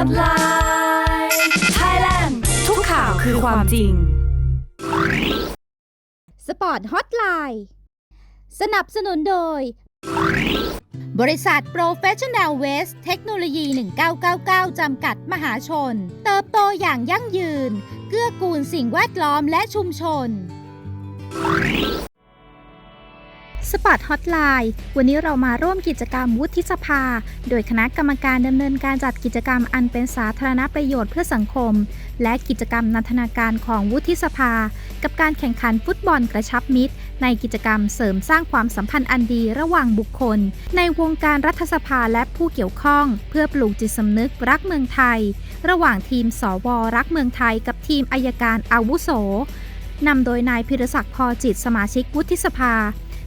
Hotline Thailand ทุกข่าวคือความจริง สปอร์ตฮอตไลน์สนับสนุนโดย บริษัท Professional Waste เทคโนโลยี 1999 จำกัดมหาชน เติบโตอย่างยั่งยืน เกื้อกูลสิ่งแวดล้อมและชุมชน สปอร์ตฮอตไลน์วันนี้เรามาร่วมกิจกรรมวุฒิสภา โดยคณะกรรมการดำเนินการจัดกิจกรรมอันเป็นสาธารณประโยชน์เพื่อสังคม และกิจกรรมนันทนาการของวุฒิสภา กับการแข่งขันฟุตบอลกระชับมิตร ในกิจกรรมเสริมสร้างความสัมพันธ์อันดีระหว่างบุคคล ในวงการรัฐสภาและผู้เกี่ยวข้อง เพื่อปลูกจิตสำนึกรักเมืองไทย ระหว่างทีมสวรักเมืองไทย กับทีมอายการอาวุโสนำโดยนายพิรศักดิ์พอจิตสมาชิกวุฒิสภา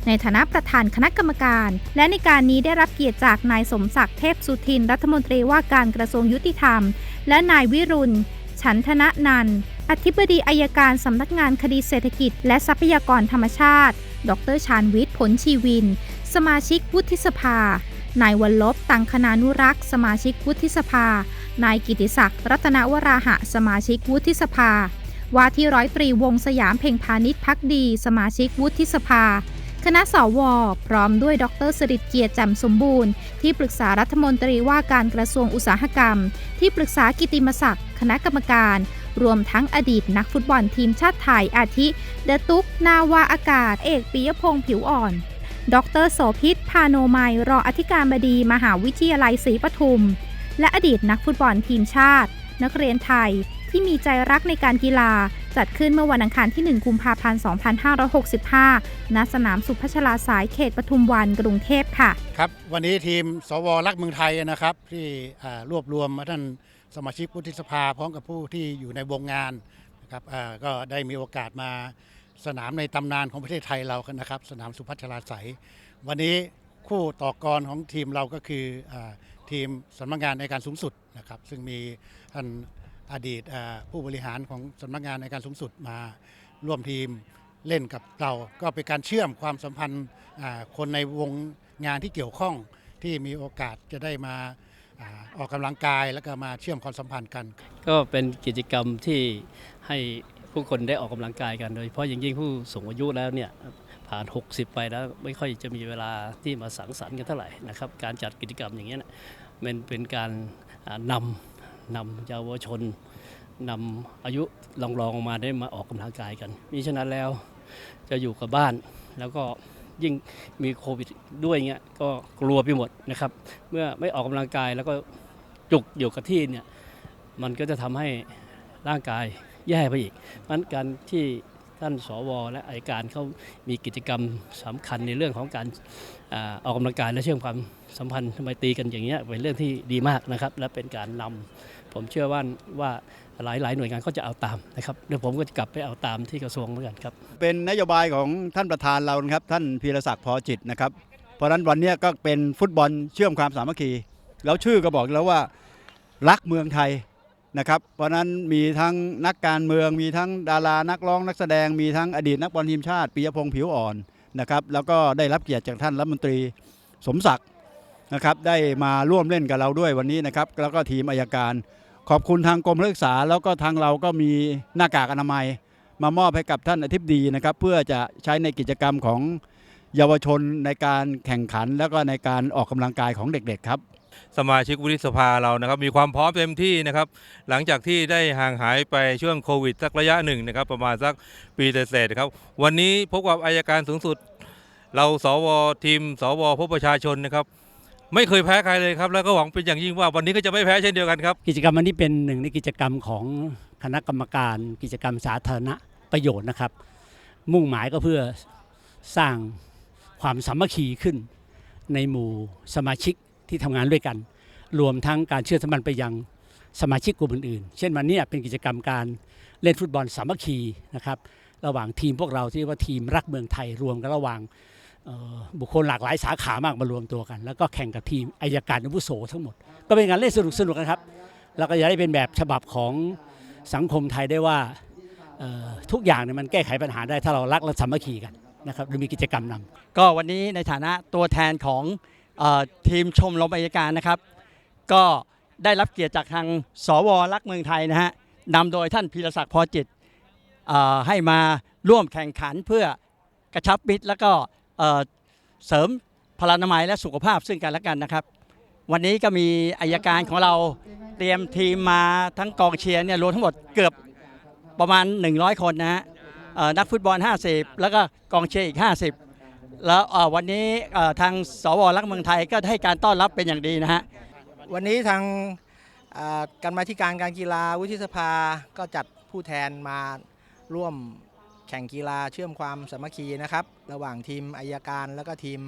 ในฐานะประธานคณะกรรมการ และในการนี้ได้รับเกียรติจากนายสมศักดิ์เทพสุทิน รัฐมนตรีว่าการกระทรวงยุติธรรม และนายวิรุณ ฉันธนะนันอธิบดีอายการสำนักงานคดีเศรษฐกิจ และทรัพยากรธรรมชาติ ดรชาญวิทย์ผลชีวิน สมาชิกวุฒิสภา นายวันลบตังคณานุรักษ์ สมาชิกวุฒิสภา นายกิติศักดิ์รัตนวราหะ สมาชิกวุฒิสภา ว่าที่ร้อยตรีวงศ์สยามเพ่งพาณิชย์พักดี สมาชิกวุฒิสภา คณะสว พร้อมด้วยดรสริตเกียรติแจ่มสมบูรณ์ ที่ปรึกษารัฐมนตรีว่าการกระทรวงอุตสาหกรรม ที่ปรึกษากิติมศักดิ์คณะกรรมการ รวมทั้งอดีตนักฟุตบอลทีมชาติไทยอาทิ เดอะตุก นาวาอากาศ เอกปิยพงศ์ผิวอ่อน ดรโสพิษพาโนมัยรองอธิการบดีมหาวิทยาลัยศรีปทุม และอดีตนักฟุตบอลทีมชาติ นักเรียนไทยที่มีใจรักในการกีฬา จัดขึ้นเมื่อวันอังคารที่ 1 กุมภาพันธ์ 2565 ณ สนามสุพัชลาสายเขตปทุมวันกรุงเทพค่ะ ครับ วันนี้ทีมสวรักเมืองไทยนะครับ ที่รวบรวมท่านสมาชิกวุฒิสภาพร้อมกับผู้ที่อยู่ในวงงานนะครับก็ได้มีโอกาสมาสนามในตำนานของประเทศไทยเรานะครับ สนามสุพัชลาสายวันนี้คู่ต่อกรของทีมเราก็คืออทีมสำนักงานในการสูงสุดนะครับ ซึ่งมีท่าน อดีตผู้บริหารของสำนักงานในการสูงสุดมาร่วมทีมเล่นกับเรา ก็เป็นการเชื่อมความสัมพันธ์คนในวงงานที่เกี่ยวข้องที่มีโอกาสจะได้มาออกกำลังกายแล้วก็มาเชื่อมความสัมพันธ์กัน ก็เป็นกิจกรรมที่ให้ผู้คนได้ออกกำลังกายกันโดยเฉพาะอย่างยิ่งผู้สูงอายุแล้วเนี่ยผ่าน 60 ไปแล้วไม่ค่อยจะมีเวลาที่มาสังสรรค์กันเท่าไหร่นะครับการจัดกิจกรรมอย่างนี้นะมันเป็นการนำ นำเยาวชนนำอายุลองๆออกมาได้มาออกกำลังกายกันมิฉะนั้นแล้วจะอยู่กับบ้านแล้วก็ยิ่งมีโควิดด้วยเงี้ยก็กลัวไปหมดนะครับ เมื่อไม่ออกกำลังกายแล้วก็จุกอยู่กับที่เนี่ยมันก็จะทำให้ร่างกายแย่ไปอีกนั้นการที่ ท่านสว และอัยการเขามีกิจกรรมสำคัญในเรื่องของการออกกำลังกายและเชื่อมความสัมพันธ์ทำไมตีกันอย่างเงี้ยเป็นเรื่องที่ดีมากนะครับ และเป็นการนำผมเชื่อว่าว่าหลายๆ หน่วยงานก็จะเอาตามนะครับเดี๋ยวผมก็จะกลับไปเอาตามที่กระทรวงเหมือนกันครับ เป็นนโยบายของท่านประธานเรานะครับท่านพีรศักดิ์พอจิตนะครับเพราะนั้นวันนี้ก็เป็นฟุตบอลเชื่อมความสามัคคี แล้วชื่อก็บอกแล้วว่ารักเมืองไทย นะครับ เพราะนั้นมีทั้งนักการเมือง มีทั้งดารานักร้องนักแสดง มีทั้งอดีตนักบอลทีมชาติปิยพงษ์ผิวอ่อนนะครับ แล้วก็ได้รับเกียรติจากท่านรัฐมนตรีสมศักดิ์นะครับ ได้มาร่วมเล่นกับเราด้วยวันนี้นะครับ แล้วก็ทีมอายการ ขอบคุณทางกรมศึกษา แล้วก็ทางเราก็มีหน้ากากอนามัย มามอบให้กับท่านอธิบดีนะครับ เพื่อจะใช้ในกิจกรรมของเยาวชนในการแข่งขัน แล้วก็ในการออกกำลังกายของเด็ก ๆ ครับ สมาชิกวุฒิสภาเรานะครับมีความพร้อมเต็มที่นะครับ หลังจากที่ได้ห่างหายไปช่วงโควิดสักระยะหนึ่งนะครับ ประมาณสักปีเศษนะครับ วันนี้พบกับอายการสูงสุด เราสวทีม สวพบประชาชนนะครับ ไม่เคยแพ้ใครเลยครับ แล้วก็หวังเป็นอย่างยิ่งว่าวันนี้ก็จะไม่แพ้เช่นเดียวกันครับ กิจกรรมวันนี้เป็นหนึ่งในกิจกรรมของคณะกรรมการ กิจกรรมสาธารณประโยชน์นะครับ มุ่งหมายก็เพื่อสร้างความสามัคคีขึ้นในหมู่สมาชิก ที่ทำงานด้วยกัน รวมทั้งการเชื่อสัมพันธ์ไปยังสมาชิกกลุ่มอื่นๆ เช่นวันนี้เป็นกิจกรรมการเล่นฟุตบอลสามัคคีนะครับระหว่างทีมพวกเราที่เรียกว่าทีมรักเมืองไทยรวมกันระหว่างออบุคคลหลากหลายสาขามากมารวมตัวกัน แล้วก็แข่งกับทีมอายการอาวุโสทั้งหมด ก็เป็นการเล่นสนุกสนุกนะครับแล้วก็จะได้เป็นแบบฉบับของสังคมไทยได้ว่าออทุกอย่างเนี่ยมันแก้ไขปัญหาได้ถ้าเรารักและสามัคคีกันนะครับหรือมีกิจกรรมนำก็วันนี้ในฐานะตัวแทนของ ทีมชมรมอัยการนะครับ ก็ได้รับเกียรติจากทางสวรักเมืองไทยนะฮะนำโดยท่านพีรศักดิ์พอจิตให้มาร่วมแข่งขันเพื่อกระชับมิตรแล้วก็เสริมพลานามัยและสุขภาพซึ่งกันและกันนะครับ วันนี้ก็มีอายการของเราเตรียมทีมมาทั้งกองเชียร์เนี่ยรวมทั้งหมดเกือบประมาณ 100 คนนะฮะนักฟุตบอล 50 แล้วก็กองเชียร์อีก 50 แล้วเอ่อวันนี้เอ่อทางสวรักเมืองไทยก็ให้การต้อนรับเป็นอย่างดีนะฮะ วันนี้ทางอ่าการมาธิการการกีฬาวุฒิสภาก็จัดผู้แทนมาร่วมแข่งกีฬาเชื่อมความสามัคคีนะครับ ระหว่างทีมอายการแล้วก็ทีม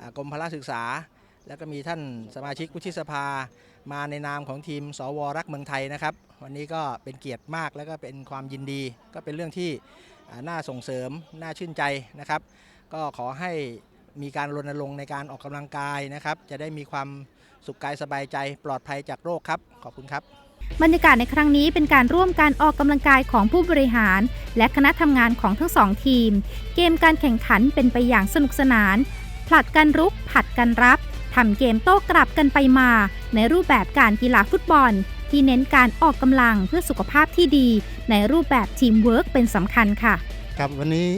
อ่ากรมพละศึกษา แล้วก็มีท่านสมาชิกวุฒิสภา มาในนามของทีม สวรักเมืองไทยนะครับ วันนี้ก็เป็นเกียรติมากแล้วก็เป็นความยินดี ก็เป็นเรื่องที่อ่าน่าส่งเสริมน่าชื่นใจนะครับ ก็ขอให้มีการรณรงค์ในการออกกำลังกายนะครับ จะได้มีความสุขกายสบายใจ ปลอดภัยจากโรคครับ ขอบคุณครับ บรรยากาศในครั้งนี้เป็นการร่วมการออกกำลังกายของผู้บริหาร และคณะทำงานของทั้งสองทีม เกมการแข่งขันเป็นไปอย่างสนุกสนาน ผลัดกันรุกผัดกันรับทำเกมโต้กลับกันไปมา ในรูปแบบการกีฬาฟุตบอล ที่เน้นการออกกำลังเพื่อสุขภาพที่ดี ในรูปแบบทีมเวิร์กเป็นสำคัญค่ะ ครับวันนี้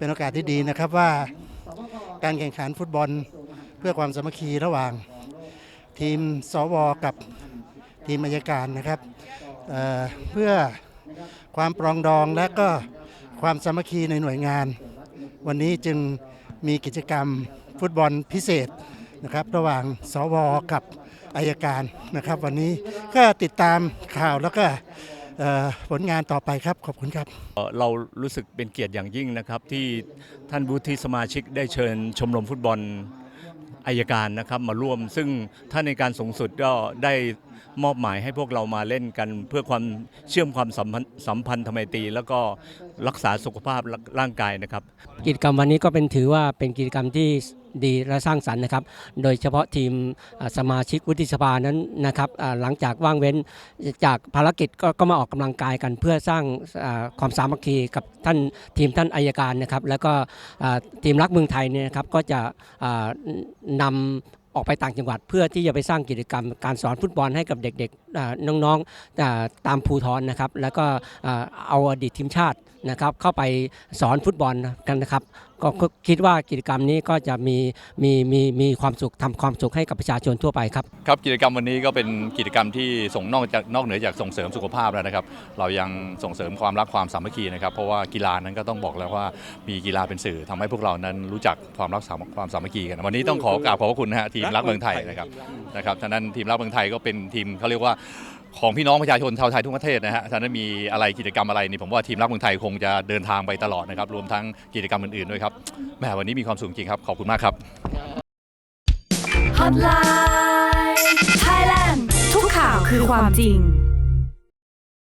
เป็นโอกาสที่ดีนะครับว่าการแข่งขันฟุตบอลเพื่อความสามัคคีระหว่าง ทีมสวกับทีมอายการนะครับเเพื่อความปรองดองและก็ความสามัคคีในหน่วยงาน วันนี้จึงมีกิจกรรมฟุตบอลพิเศษนะครับ ระหว่างสวกับอายการนะครับ วันนี้ก็ติดตามข่าวแล้วก็ ผลงานต่อไปครับ ขอบคุณครับ เรารู้สึกเป็นเกียรติอย่างยิ่งนะครับ ที่ท่านวุฒิสมาชิกได้เชิญชมรมฟุตบอลอายการนะครับมาร่วม ซึ่งท่านในการสูงสุดก็ได้ มอบหมายให้พวกเรามาเล่นกันเพื่อความเชื่อมความสัมพันธ์สัมพันธไมตรีแล้วก็รักษาสุขภาพร่างกายนะครับ กิจกรรมวันนี้ก็เป็นถือว่าเป็นกิจกรรมที่ดีและสร้างสรรค์นะครับ โดยเฉพาะทีมสมาชิกวุฒิสภานั้นนะครับหลังจากว่างเว้นจากภารกิจก็ก็มาออกกำลังกายกัน เพื่อสร้างความสามัคคีกับท่านทีมท่านอายการนะครับ แล้วก็ทีมรักเมืองไทยเนี่ยนะครับก็จะอ่านำ ออกไปต่างจังหวัด เพื่อที่จะไปสร้างกิจกรรมการสอนฟุตบอลให้กับเด็กน้องๆตามภูทรนะครับ แล้วก็เอาอดีตทีมชาตินะครับเข้าไปสอนฟุตบอลกันนะครับ ก็คิดว่ากิจกรรมนี้ก็จะมีมีมีมีความสุขทำความสุขให้กับประชาชนทั่วไปครับครับกิจกรรมวันนี้ก็เป็นกิจกรรมที่ส่งนอกจากนอกเหนือจากส่งเสริมสุขภาพแล้วนะครับ เรายังส่งเสริมความรักความสามัคคีนะครับ เพราะว่ากีฬานั้นก็ต้องบอกแล้วว่ามีกีฬาเป็นสื่อทำให้พวกเรานั้นรู้จักความรักสามคความสามัคคีกันวันนี้ต้องขอกราบขอบพระคุณนะฮะทีมรักเมืองไทยนะครับนะครับฉะนั้นทีมรักเมืองไทยก็เป็นทีมเขาเรียกว่าของพี่น้องประชาชนชาวไทยทุกประเทศนะฮะถ้านั้นมีอะไรกิจกรรมอะไรนี่ผมว่าทีมรักเมืองไทยคงจะเดินทางไปตลอดนะครับ รวมทั้งกิจกรรมอื่นๆด้วยครับแหมวันนี้มีความสุขจริงครับ ขอบคุณมากครับ Hotline Thailand ทุกข่าวคือความจริง